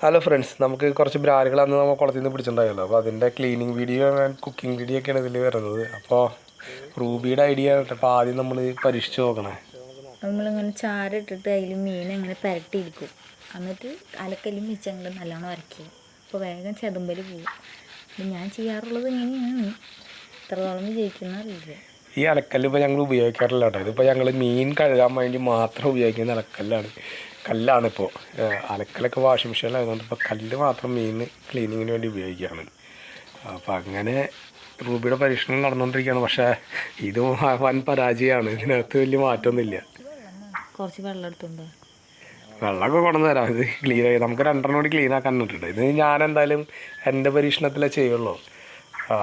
Hello friends നമുക്ക് കുറച്ച് ബ്രാലുകൾ അന്ന് നമ്മൾ കുളത്തിൽ നിന്ന് പിടിച്ചിട്ടുണ്ടായല്ലോ. അപ്പോൾ അതിന്റെ cleaning video and cooking video ഒക്കെയാണ് ഇതിൽ വരുന്നത്. അപ്പോൾ റൂബിയുടെ ഐഡിയ അപ്പോൾ ആദ്യം നമ്മൾ പരീക്ഷിച്ച് നോക്കണേ. നമ്മളിങ്ങനെ ചാരിട്ടിട്ട് അതിൽ മീൻ അങ്ങനെ പുരട്ടിയിരിക്കും. എന്നിട്ട് അലക്കല്ലും മിച്ചങ്ങളും നല്ലോണം വരയ്ക്കുക അപ്പോൾ വേഗം ചെതുമ്പൽ പോകും ഞാൻ ചെയ്യാറുള്ളത് ഇങ്ങനെയാണ്. ഇത്രത്തോളം വിജയിക്കുന്നറിയില്ല ഈ അലക്കല്ല് ഇപ്പോൾ ഞങ്ങൾ ഉപയോഗിക്കാറില്ല കേട്ടോ. ഇതിപ്പോൾ ഞങ്ങൾ മീൻ കഴുകാൻ വേണ്ടി മാത്രം ഉപയോഗിക്കുന്ന അലക്കല്ലാണ്. കല്ലാണ് ഇപ്പോൾ അലക്കലൊക്കെ വാഷിംഗ് മെഷീനിലായതുകൊണ്ട് ഇപ്പോൾ കല്ല് മാത്രം മീൻ ക്ലീനിങ്ങിന് വേണ്ടി ഉപയോഗിക്കുകയാണ് അപ്പോൾ അങ്ങനെ റൂബിയുടെ പരീക്ഷണം നടന്നുകൊണ്ടിരിക്കുകയാണ് പക്ഷേ ഇത് വൻ പരാജയമാണ് ഇതിനകത്ത് വലിയ മാറ്റമൊന്നുമില്ല കുറച്ച് വെള്ളം എടുത്തുണ്ടോ? വെള്ളമൊക്കെ കൊണ്ടു തരാം. ഇത് ക്ലീൻ ആയി. നമുക്ക് രണ്ടെണ്ണം കൂടി ക്ലീൻ ആക്കാൻ ഇട്ടിട്ടുണ്ട് ഇത് ഞാൻ എന്തായാലും എന്റെ പരീക്ഷണത്തിലേ ചെയ്യുള്ളൂ. ആ.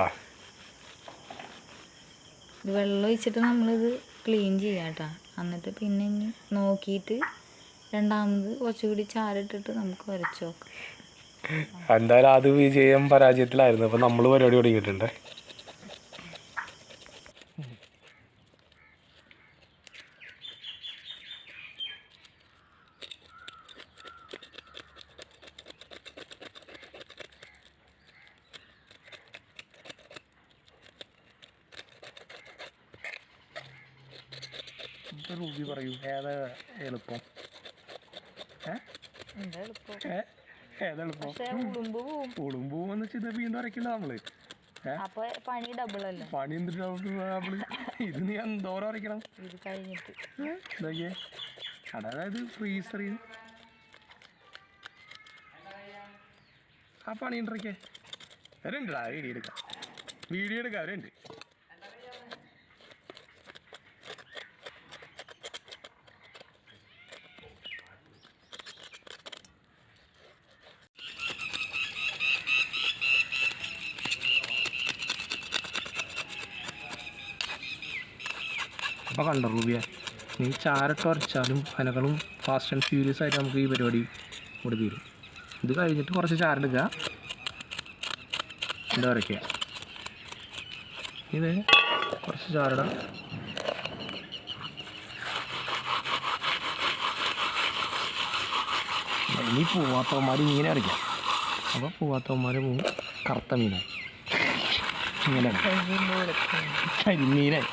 വെള്ളം ഒഴിച്ചിട്ട് നമ്മളിത് ക്ലീൻ ചെയ്യാം കേട്ടോ. എന്നിട്ട് പിന്നെ നോക്കിയിട്ട് രണ്ടാമത് കുറച്ചുകൂടി ചാരിട്ടിട്ട് നമുക്ക് വരച്ച് നോക്കാം. എന്തായാലും അത് വിജയം പരാജയത്തിലായിരുന്നു. അപ്പം നമ്മൾ പരിപാടി തുടങ്ങിയിട്ടുണ്ട്. റൂബി പറയൂ. ഏതാ എളുപ്പം? ഉളുമ്പ് വെച്ചാൽ വീണ്ടും അരക്കില്ല നമ്മൾ പണി ഡബിൾ അല്ലേ? പണി എന്തിട്ട് നമ്മൾ ഇത് നീ എന്തോരം അരയ്ക്കണം? ഇത് കഴിഞ്ഞിട്ട്. അതായത് ഫ്രീസറിൽ ആ പണി വീഡിയോ എടുക്കാം. വീഡിയോ എടുക്കാം അവരുണ്ട് അപ്പോൾ കണ്ടുള്ളൂ റൂബിയ നീ ചാരട്ട് ഉരച്ചാലും അതിനേക്കാളും ഫാസ്റ്റ് ആൻഡ് ഫ്യൂരിയസ് ആയിട്ട് നമുക്ക് ഈ പരിപാടി ഇവിടെ തീരും. ഇത് കഴിഞ്ഞിട്ട് കുറച്ച് ചാരെടുക്കുക എന്താ വരയ്ക്കുക ഇത് കുറച്ച് ചാരട ഇനി പൂവാത്തവന്മാർ ഇങ്ങനെ അരയ്ക്കാം അപ്പോൾ പൂവാത്തവന്മാർ പോവും കറുത്ത മീനായി. ഇങ്ങനെ കരിമീനായി.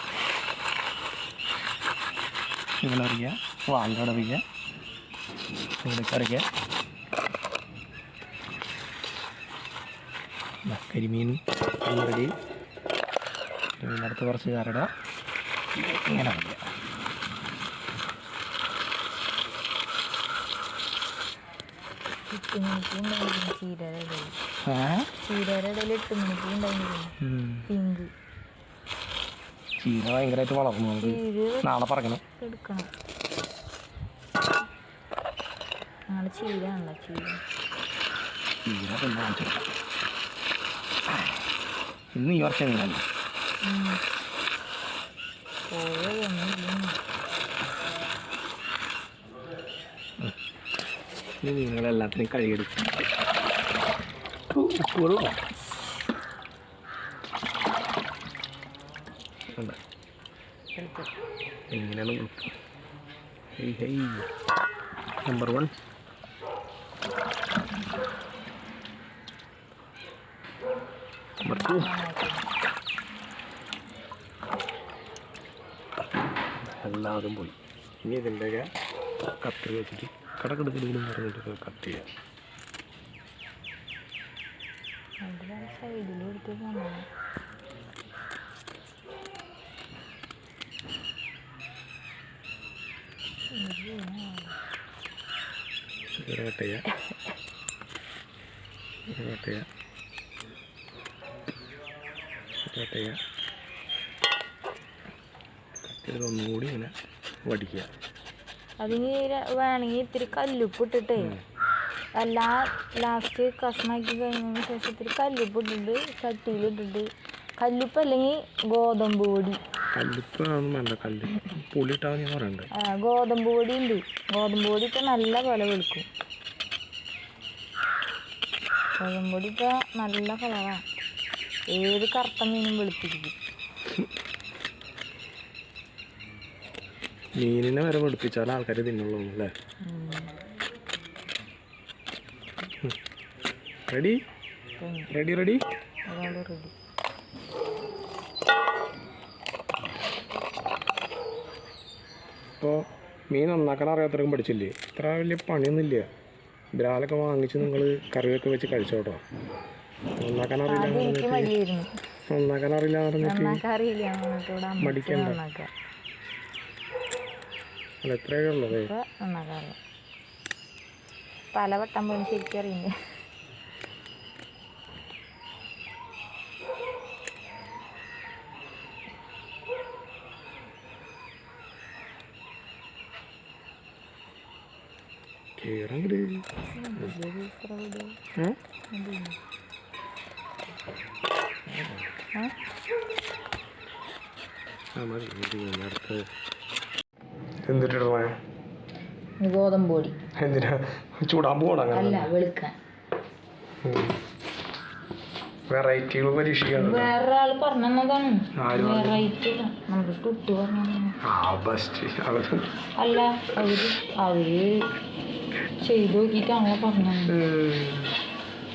ഇവിടെ അറിയുക വാങ്ങോടെ അറിയുക ഇവിടേക്ക് അറിയുക കരിമീൻ റെഡി. അടുത്ത് കുറച്ച് കരട ഇങ്ങനെ അറിയുക ചീരടയിൽ ചീരയുടെ ഇടയിൽ. എട്ട് മണിക്ക് ഉണ്ടായിരുന്നു പിങ്ക്. ചീര ഭയങ്കരമായിട്ട് വളർന്നു. നമുക്ക് നാളെ പറക്കണം എടുക്കണം. ചീരയാണല്ലോ ചീര. ചീര പിന്നെ. ഇന്ന് ഈ വർഷം ഇല്ല മീനുകളെല്ലാത്തിനും കഴുകിയെടുക്കും ഉണ്ട് എടുത്തു ഇങ്ങനെയാണ് നോക്കുക hey hey. Number one number two എല്ലാതും പോയി. ഇനി ഇതിന്റെയൊക്കെ കത്തി വെച്ചിട്ട് കടക്കെടുക്കലും പറഞ്ഞിട്ട് കട്ട് ചെയ്യാം സൈഡിൽ എടുത്ത് പോകണം ഇങ്ങനെ വട്ടയ ഒരു വട്ടയ ഒരു വട്ടയ ചെയ്ത് ഒന്നുകൂടി ഇങ്ങനെ വടിക്കുക. അതിന് വേണമെങ്കിൽ ഇത്തിരി കല്ലുപ്പ് ഇട്ടിട്ടേ. എല്ലാ ലാസ്റ്റ് കഷ്ണാക്കി കഴിഞ്ഞതിന് ശേഷം ഇത്തിരി കല്ലുപ്പ് ഇട്ടിട്ട് ചട്ടിയിലിട്ടിട്ട് കല്ലുപ്പ് അല്ലെങ്കിൽ ഗോതമ്പ് പൊടി. കല്ലിപ്പാണെന്ന് കല്ലുപ്പ് കല്ല്. ഞാൻ പറയണ്ടേ? ഗോതമ്പ് പൊടി ഉണ്ട്. ഗോതമ്പ് പൊടി ഇപ്പം നല്ല പോലെ വെളുക്കും. ഗോതമ്പ് പൊടി ഇപ്പൊ നല്ല കളറാണ് ഏത് കറുത്ത മീനും വെളുപ്പിരിക്കും മീനിനെ വരെ വെളുപ്പിച്ചാൽ ആൾക്കാർ തിന്നുള്ളൂ അല്ലേ. റെഡി റെഡി റെഡി റെഡി ഇപ്പോൾ മീൻ നന്നാക്കാൻ അറിയാത്തവർക്കും പഠിച്ചില്ലേ? ഇത്ര വലിയ പണിയൊന്നുമില്ല. ബ്രാലൊക്കെ വാങ്ങിച്ച് നിങ്ങൾ കറിയൊക്കെ വെച്ച് കഴിച്ചോട്ടോ. നന്നാക്കാൻ അറിയില്ല നന്നാക്കാൻ അറിയില്ല പറഞ്ഞിട്ട് മടിക്കണ്ട. അല്ല എത്രയൊക്കെ ഉള്ളത്? പല വട്ടം പോലും ശരിക്കും അറിയില്ല അടുത്ത് എന്തിട്ടിടണേ? ഇത് ഗോതമ്പ് പൊടി. എന്തിനാ? ചൂടാൻ പോകണം അല്ല വെളുക്കാൻ. വെറൈറ്റികൾ പരീക്ഷിക്കാനുണ്ട് വേറെ ആൾ പറഞ്ഞതാണ്? വെറൈറ്റി നമ്മുടെ ടുട്ടു പറഞ്ഞു അല്ല അവർ അവർ ചെയ്ത് അങ്ങനെ പറഞ്ഞത്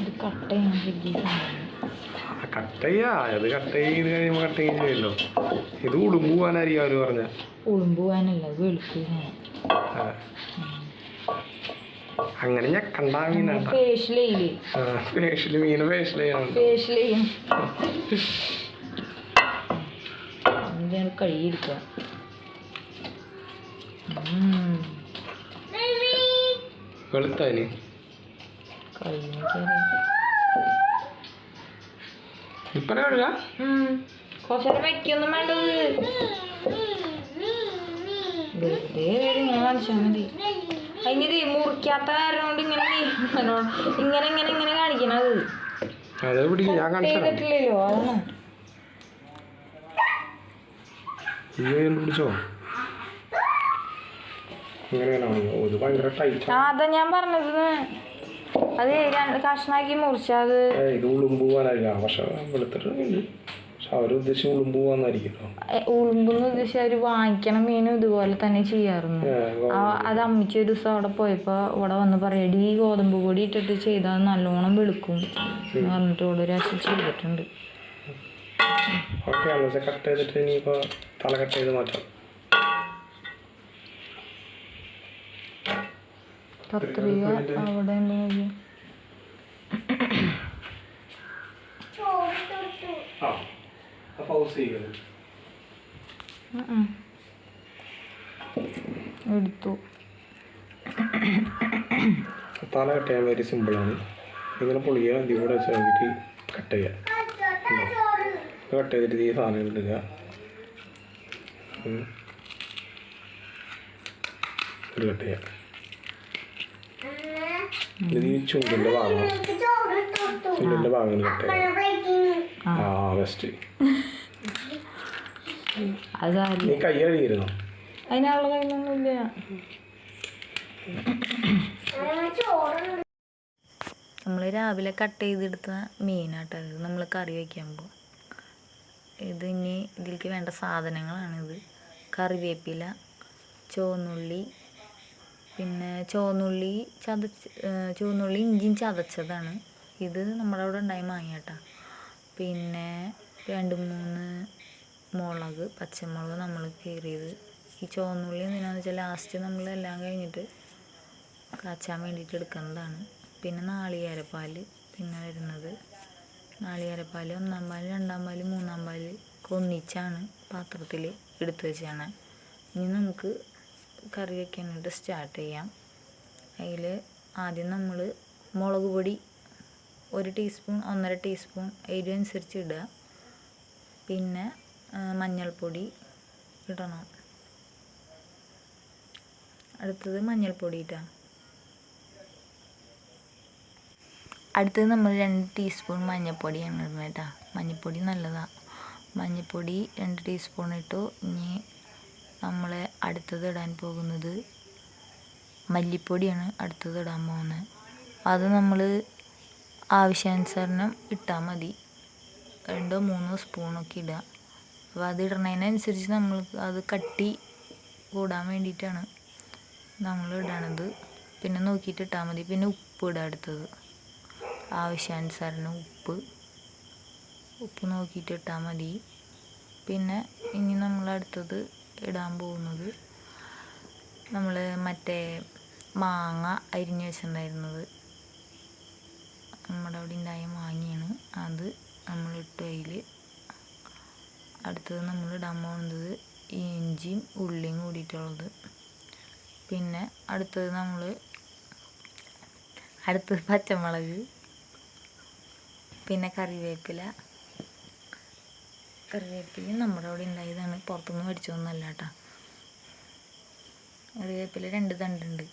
ഇത് കട്ട് ചെയ്യാൻ കട്ട് ചെയ്യാ. അത് കട്ട് ചെയ്ത് കഴിയുമ്പോൾ കട്ട് ചെയ്യുകയും ചെയ്യുമല്ലോ. ഇത് ഉടുമ്പ് പോകാനായിരിക്കും പറഞ്ഞ പോകാനല്ല വെളുപ്പിനാണ് അങ്ങനെ ഞാൻ കണ്ടാ മീനാണ് ചെയ്യും. ഞാൻ കഴുകിയെടുക്കുക ഉം. വെളുത്തതിന് കഴുകിയെടുക്കാൻ ഇപ്പം കഴുകാ കുറച്ചു നേരം വെക്കൊന്നും വേണ്ടത് അതിനിത് മുറിക്കാത്ത കാരണം കൊണ്ട് ഇങ്ങനെ ഇങ്ങനെ ഇങ്ങനെ ഇങ്ങനെ കാണിക്കണത്. ചെയ്തിട്ടില്ലല്ലോ അതാണ്. പിടിച്ചോ ഇങ്ങനെയാണോ ഇത് ഭയങ്കര ടൈറ്റ് ആ അതാ ഞാൻ പറഞ്ഞത്. അത് രണ്ട് കഷ്ണാക്കി മുറിച്ചത് ഇത് ഉളുമ്പ് പോകാനായിരിക്കും. പക്ഷെ വെളുത്തിട്ടുണ്ട് പക്ഷെ അവർ ഉദ്ദേശിച്ച് ഉളുമ്പ് പോകാന്നായിരിക്കുമല്ലോ ഉളുമ്പെന്ന് ഉദ്ദേശിച്ച് അവർ വാങ്ങിക്കണ മീനും ഇതുപോലെ തന്നെ ചെയ്യാറുണ്ട്. അത് അമ്മച്ചി ഒരു ദിവസം അവിടെ പോയപ്പോൾ ഇവിടെ വന്ന് പറയടി ഈ ഗോതമ്പ് പൊടി ഇട്ടിട്ട് ചെയ്താൽ നല്ലോണം വെളുക്കും. എന്ന് പറഞ്ഞിട്ട് ഇവിടെ ഒരു പ്രാവശ്യം ചെയ്തിട്ടുണ്ട്. ഓക്കെ കട്ട് ചെയ്തിട്ട് ഇനിയിപ്പോൾ തല കട്ട് ചെയ്ത് മാറ്റാം. കത്രിക അവിടെ. എടുത്തു. തല കട്ട് ചെയ്യാൻ വെരി സിമ്പിളാണ് ഇങ്ങനെ പൊളിയുക ഇതിൽ കൂടെ വെച്ച് നോക്കിയിട്ട് കട്ട് ചെയ്യുക കട്ട് ചെയ്തിട്ട് ഈ സാധനം ഇടുക. ഒരു കട്ട് ചെയ്യുക ഭാഗം. ഭാഗം ആ. ബെസ്റ്റ് നീ കൈ കഴുകിയിരുന്നോ? അതിനുള്ള കഴിയൊന്നുമില്ല നമ്മൾ രാവിലെ കട്ട് ചെയ്തെടുത്ത മീനാട്ടോ ഇത്. നമ്മൾ കറി പോ ഇത് ഇനി ഇതിലേക്ക് വേണ്ട സാധനങ്ങളാണിത്. കറിവേപ്പില ചുവന്നുള്ളി പിന്നെ ചുവന്നുള്ളി ചതച്ച് ചുവന്നുള്ളി ഇഞ്ചിയും ചതച്ചതാണ്. ഇത് നമ്മുടെ അവിടെ ഉണ്ടായി മാങ്ങാട്ടാ പിന്നെ രണ്ട് മൂന്ന് മുളക് പച്ചമുളക് നമ്മൾ കീറിയത്. ഈ ചുവന്നുള്ളി എന്തിനാന്ന് വെച്ചാൽ ലാസ്റ്റ് നമ്മൾ എല്ലാം കഴിഞ്ഞിട്ട് കാച്ചാൻ വേണ്ടിയിട്ട് എടുക്കുന്നതാണ്. പിന്നെ നാളികേരപ്പാൽ പിന്നെ വരുന്നത്. നാളികേരപ്പാൽ ഒന്നാം പാൽ രണ്ടാം പാൽ മൂന്നാം പാൽ ഒന്നിച്ചാണ് പാത്രത്തിൽ എടുത്ത് വെച്ചാണ് ഇനി നമുക്ക് കറി വയ്ക്കാനായിട്ട് സ്റ്റാർട്ട് ചെയ്യാം. അതിൽ ആദ്യം നമ്മൾ മുളക് പൊടി ഒരു ടീസ്പൂൺ ഒന്നര ടീസ്പൂൺ എരിവനുസരിച്ച് ഇടുക. പിന്നെ മഞ്ഞൾപ്പൊടി ഇടണം. അടുത്തത് മഞ്ഞൾപ്പൊടി ഇട്ടാ അടുത്തത് നമ്മൾ രണ്ട് ടീസ്പൂൺ മഞ്ഞൾപ്പൊടിയാണ് ഇടുന്നത് കേട്ടോ. മഞ്ഞൾപ്പൊടി നല്ലതാണ് മഞ്ഞൾപ്പൊടി രണ്ട് ടീസ്പൂൺ ഇട്ടു. ഇനി നമ്മൾ അടുത്തത് ഇടാൻ പോകുന്നത് മല്ലിപ്പൊടിയാണ് അടുത്തത് ഇടാൻ പോകുന്നത്. അത് നമ്മൾ ആവശ്യാനുസരണം ഇട്ടാൽ മതി. രണ്ടോ മൂന്നോ സ്പൂണൊക്കെ ഇടുക. അപ്പോൾ അത് ഇടുന്നതിനനുസരിച്ച് നമ്മൾ അത് കട്ടി കൂടാൻ വേണ്ടിയിട്ടാണ് നമ്മൾ ഇടണത്. പിന്നെ നോക്കിയിട്ട് ഇട്ടാൽ മതി. പിന്നെ ഉപ്പ് ഇടുക അടുത്തത്. ആവശ്യാനുസരണം ഉപ്പ്. ഉപ്പ് നോക്കിയിട്ട് ഇട്ടാൽ മതി. പിന്നെ ഇനി നമ്മൾ അടുത്തത് ഇടാൻ പോകുന്നത്. നമ്മൾ മറ്റേ മാങ്ങ അരിഞ്ഞ് വെച്ചിട്ടുണ്ടായിരുന്നത്. നമ്മുടെ അവിടെ ഉണ്ടായ മാങ്ങയാണ്. അത് നമ്മൾ ഇട്ടു അതിൽ അടുത്തത് നമ്മൾ ഇടാൻ പോകുന്നത് ഇഞ്ചിയും ഉള്ളിയും കൂടിയിട്ടുള്ളത്. പിന്നെ അടുത്തത് നമ്മൾ അടുത്തത് പച്ചമുളക് പിന്നെ കറിവേപ്പില കറിവേപ്പില നമ്മുടെ അവിടെ ഉണ്ടായതാണ് പുറത്തുനിന്ന് മേടിച്ചതൊന്നുമല്ല കേട്ടോ. കറിവേപ്പില രണ്ട് തണ്ടുണ്ട്.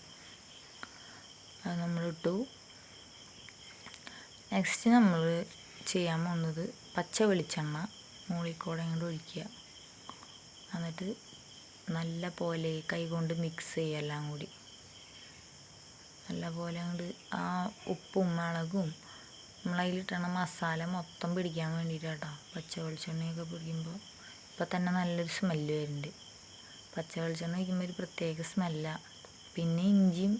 അത് നമ്മളിട്ടു നെക്സ്റ്റ് നമ്മൾ ചെയ്യാൻ പോകുന്നത് പച്ച വെളിച്ചെണ്ണ മുകളിൽ അങ്ങോട്ട് ഒഴിക്കുക. എന്നിട്ട് നല്ല പോലെ കൈകൊണ്ട് മിക്സ് ചെയ്യുക എല്ലാം കൂടി. നല്ല പോലെ അങ്ങോട്ട് ആ ഉപ്പും മുളകും നമ്മളതിലിട്ടണ മസാല മൊത്തം പിടിക്കാൻ വേണ്ടിയിട്ടാട്ടോ പച്ച വെളിച്ചെണ്ണയൊക്കെ പിടിക്കുമ്പോൾ ഇപ്പം തന്നെ നല്ലൊരു സ്മെല്ല് വരുന്നുണ്ട്. പച്ച വെളിച്ചെണ്ണ വയ്ക്കുമ്പോൾ ഒരു പ്രത്യേക സ്മെല്ലാണ് പിന്നെ ഇഞ്ചിയും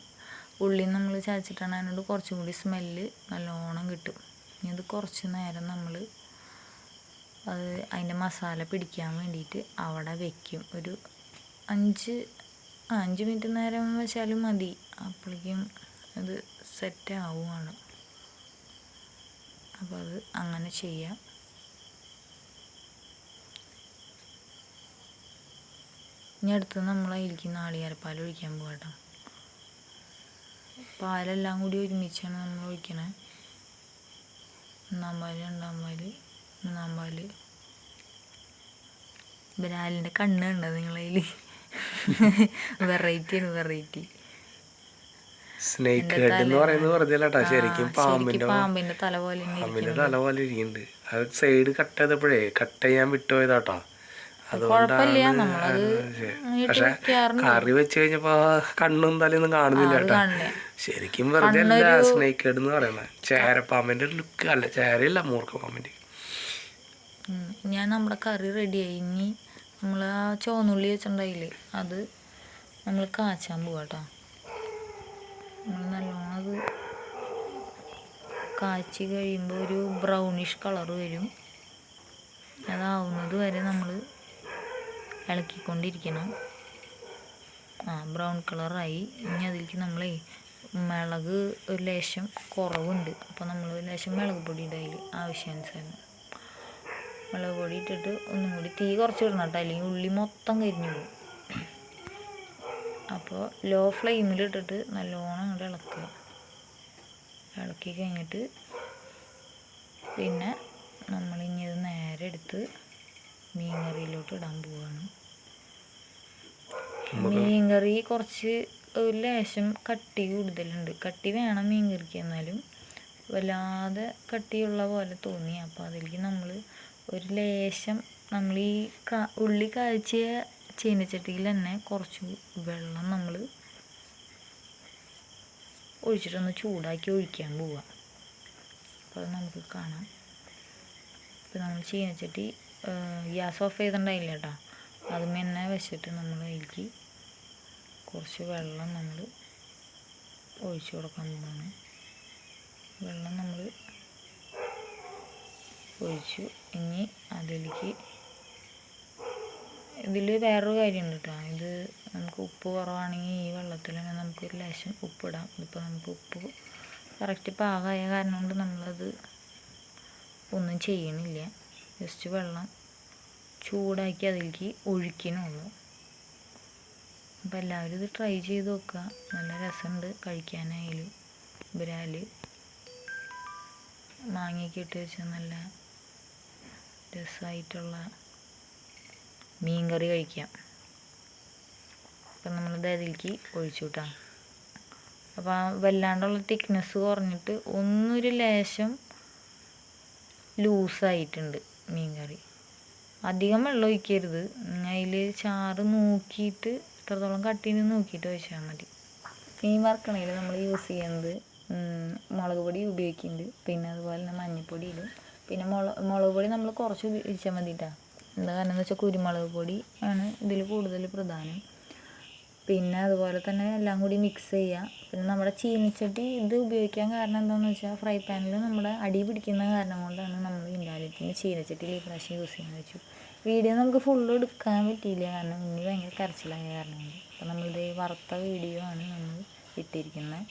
ഉള്ളിയും നമ്മൾ ചതച്ചിട്ടാണ് അതിനോട് കുറച്ചും കൂടി സ്മെല്ല് നല്ലോണം കിട്ടും. ഇനി അത് കുറച്ച് നേരം നമ്മൾ അത് അതിന്റെ മസാല പിടിക്കാൻ വേണ്ടിയിട്ട് അവിടെ വെക്കും. ഒരു അഞ്ച് അഞ്ച് മിനിറ്റ് നേരം വെച്ചാലും മതി. അപ്പോഴേക്കും അത് സെറ്റ് ആവുകയാണ് അപ്പോൾ അത് അങ്ങനെ ചെയ്യാം. ഇനി അടുത്ത് നമ്മൾ അതിലേക്ക് നാളികേരപ്പാൽ ഒഴിക്കാൻ പോകട്ടോ പാലെല്ലാം കൂടി ഒരുമിച്ചാണ് നമ്മൾ ഒഴിക്കണേ. ഒന്നാം പാൽ രണ്ടാം പാൽ മൂന്നാം പാൽ ബനാലിന്റെ കണ്ണ് കണ്ടത് നിങ്ങളതിൽ വെറൈറ്റിയാണ് വെറൈറ്റി സ്നേക്ക് ഹെഡ് എന്ന് പറയുന്നത് പറഞ്ഞല്ലേട്ടാ ശരിക്കും പാമ്പിന്റെ പാമ്പിന്റെ തല പോലെ പാമ്പിന്റെ തല പോലെ ഇരിക്കുന്നുണ്ട് അത് സൈഡ് കട്ട് ചെയ്തപ്പോഴേ കട്ട് ചെയ്യാൻ വിട്ടുപോയതാട്ടോ അതുകൊണ്ടാണ് പക്ഷെ കറി വെച്ച് കഴിഞ്ഞപ്പോ കണ്ണും തലയൊന്നും കാണുന്നില്ല കേട്ടാ ശരിക്കും വെറുതെ അല്ല സ്നേക്ക് ഹെഡ് എന്ന് പറയുന്നത്. ചേരപ്പാമ്പിന്റെ ലുക്ക് അല്ല. ചേരയില്ല മൂർക്ക പാമ്പിന്റെ. ഞാൻ നമ്മുടെ കറി റെഡിയായി ഇനി നമ്മൾ ആ ചോന്നുള്ളി വെച്ചിട്ടുണ്ടായില്ലേ അത് നമ്മൾ കാച്ചാൻ പോവാട്ടോ കാച്ചി കഴിയുമ്പോൾ ഒരു ബ്രൗണിഷ് കളർ വരും. അതാവുന്നത് വരെ നമ്മൾ ഇളക്കിക്കൊണ്ടിരിക്കണം. ആ ബ്രൗൺ കളറായി ഇനി അതിലേക്ക് നമ്മളേ മിളക് ഒരു ലേശം കുറവുണ്ട്. അപ്പോൾ നമ്മൾ ഒരു ലേശം മിളക് പൊടി ഇടുക അതിൽ ആവശ്യാനുസരണം. മുളക് പൊടി ഇട്ടിട്ട് ഒന്നും കൂടി തീ കുറച്ച് ഇടണം കേട്ടോ അല്ലെങ്കിൽ ഉള്ളി മൊത്തം കരിഞ്ഞു പോകും. അപ്പോൾ ലോ ഫ്ലെയിമിൽ ഇട്ടിട്ട് നല്ലോണം അങ്ങോട്ട് ഇളക്കുക. ഇളക്കി കഴിഞ്ഞിട്ട് പിന്നെ നമ്മൾ ഇനി ഇത് നേരെ എടുത്ത് മീൻ കറിയിലോട്ട് ഇടാൻ പോവാണ്. മീൻ കറി കുറച്ച് ഒരു ലേശം കട്ടി കൂടുതലുണ്ട്. കട്ടി വേണം മീൻ കറിക്ക് എന്നാലും. വല്ലാതെ കട്ടിയുള്ള പോലെ തോന്നി. അപ്പോൾ അതിലേക്ക് നമ്മൾ ഒരു ലേശം നമ്മൾ ഈ ഉള്ളി കാഴ്ചയ ചീനച്ചട്ടിയിൽ തന്നെ കുറച്ച് വെള്ളം നമ്മൾ ഒഴിച്ചിട്ടൊന്ന് ചൂടാക്കി ഒഴിക്കാൻ പോവുക അപ്പോൾ അത് നമുക്ക് കാണാം. ഇപ്പോൾ നമ്മൾ ചീനച്ചട്ടി ഗ്യാസ് ഓഫ് ചെയ്തിട്ടുണ്ടായില്ല കേട്ടോ അതുമേ തന്നെ വെച്ചിട്ട് നമ്മൾ അതിലേക്ക് കുറച്ച് വെള്ളം നമ്മൾ ഒഴിച്ചു കൊടുക്കാൻ പോവാണ്. വെള്ളം നമ്മൾ ഒഴിച്ചു. ഇനി അതിലേക്ക് ഇതിൽ വേറൊരു കാര്യമുണ്ട് കേട്ടോ ഇത് നമുക്ക് ഉപ്പ് കുറവാണെങ്കിൽ ഈ വെള്ളത്തിൽ തന്നെ നമുക്ക് ഒരു ലേശം ഉപ്പിടാം. ഇതിപ്പോൾ നമുക്ക് ഉപ്പ് കറക്റ്റ് പാകമായ കാരണം കൊണ്ട് നമ്മളത് ഒന്നും ചെയ്യണില്ല. ജസ്റ്റ് വെള്ളം ചൂടാക്കി അതിലേക്ക് ഒഴിക്കണുള്ളൂ. അപ്പം എല്ലാവരും ഇത് ട്രൈ ചെയ്ത് നോക്കുക നല്ല രസമുണ്ട് കഴിക്കാനായാലും. ഇവരാൽ മാങ്ങയൊക്കെ ഇട്ട് വെച്ചാൽ നല്ല രസമായിട്ടുള്ള മീൻ കറി കഴിക്കാം. അപ്പം നമ്മളിത് അതിലേക്ക് ഒഴിച്ചു വിട്ടാം അപ്പോൾ ആ വല്ലാണ്ടുള്ള തിക്നെസ് കുറഞ്ഞിട്ട് ഒന്നൊരു ലേശം ലൂസായിട്ടുണ്ട് മീൻ കറി അധികം വെള്ളം ഒഴിക്കരുത്. അതിൽ ചാറ് നോക്കിയിട്ട് എത്രത്തോളം കട്ടിന് നോക്കിയിട്ട് ഒഴിച്ചാൽ മതി. മീൻ വറക്കണേൽ നമ്മൾ യൂസ് ചെയ്യുന്നത് മുളക് പൊടി ഉപയോഗിക്കുന്നുണ്ട് പിന്നെ അതുപോലെ തന്നെ മഞ്ഞൾപ്പൊടി ഇടും. പിന്നെ മുളക് മുളക് പൊടി നമ്മൾ കുറച്ച് ഒഴിച്ചാൽ മതി കേട്ടോ എന്താ കാരണം എന്ന് വെച്ചാൽ കുരുമുളക് പൊടി ആണ് ഇതിൽ കൂടുതൽ പ്രധാനം. പിന്നെ അതുപോലെ തന്നെ എല്ലാം കൂടി മിക്സ് ചെയ്യുക പിന്നെ നമ്മുടെ ചീനിച്ചട്ടി ഇത് ഉപയോഗിക്കാൻ കാരണം എന്താണെന്ന് വെച്ചാൽ ഫ്രൈ പാനിൽ നമ്മുടെ അടി പിടിക്കുന്ന കാരണം കൊണ്ടാണ് നമ്മൾ ഇൻഡാലിറ്റിന് ചീനച്ചട്ടിയിൽ ഈ പ്രാവശ്യം യൂസ് ചെയ്യാൻ വെച്ചു. വീഡിയോ നമുക്ക് ഫുള്ള് എടുക്കാൻ പറ്റിയില്ല കാരണം ഇനി ഭയങ്കര കരച്ചിലായ കാരണം അപ്പോൾ നമ്മളിത് വറുത്ത വീഡിയോ ആണ് നമ്മൾ ഇട്ടിരിക്കുന്നത്